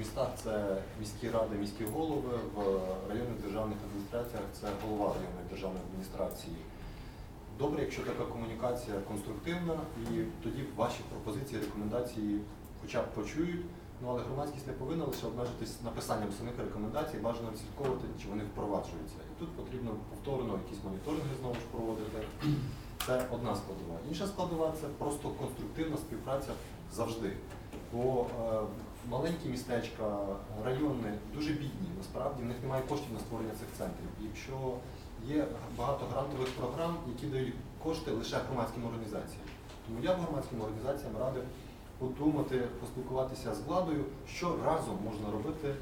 містах це міські ради, міські голови, в районних державних адміністраціях це голова районної державної адміністрації. Добре, якщо така комунікація конструктивна, і тоді ваші пропозиції, рекомендації хоча б почують. Ну але громадськість не повинна лише обмежитись написанням самих рекомендацій, бажано відслідковувати, чи вони впроваджуються. І тут потрібно повторно якісь моніторинги знову ж проводити. Це одна складова. Інша складова це просто конструктивна співпраця завжди. Бо е, маленькі містечка, райони дуже бідні. Насправді в них немає коштів на створення цих центрів. Якщо є багато грантових програм, які дають кошти лише громадським організаціям. Тому я громадським організаціям радив подумати, поспілкуватися з владою, що разом можна робити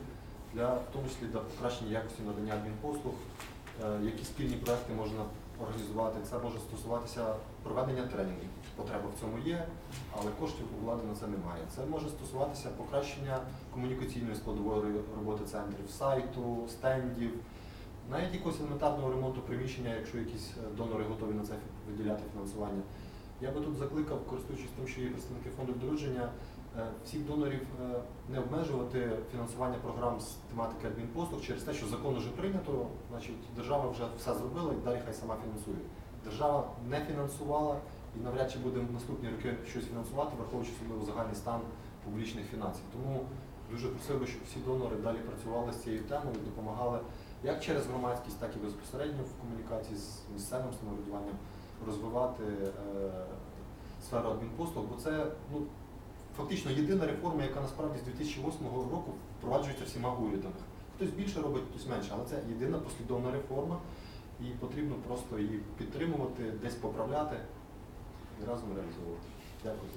для, в тому числі для покращення якості надання адмінпослуг, е, які спільні проекти можна організувати. Це може стосуватися проведення тренінгів. Потреба в цьому є, але коштів у влади на це немає. Це може стосуватися покращення комунікаційної складової роботи центрів, сайту, стендів, навіть якогось елементарного ремонту приміщення, якщо якісь донори готові на це виділяти фінансування. Я би тут закликав, користуючись тим, що є представники фонду відродження, е, всіх донорів е, не обмежувати фінансування програм з тематики адмінпослуг через те, що закон вже прийнято, значить держава вже все зробила і далі хай сама фінансує. Держава не фінансувала і навряд чи буде в наступні роки щось фінансувати, враховуючи особливо загальний стан публічних фінансів. Тому дуже просив би, щоб всі донори далі працювали з цією темою, допомагали як через громадськість, так і безпосередньо в комунікації з місцевим самоврядуванням розвивати е, сферу адмінпослуг, бо це ну, фактично єдина реформа, яка насправді з 2008 року впроваджується всіма урядами. Хтось більше робить, хтось менше, але це єдина послідовна реформа, і потрібно просто її підтримувати, десь поправляти і разом реалізовувати. Дякую.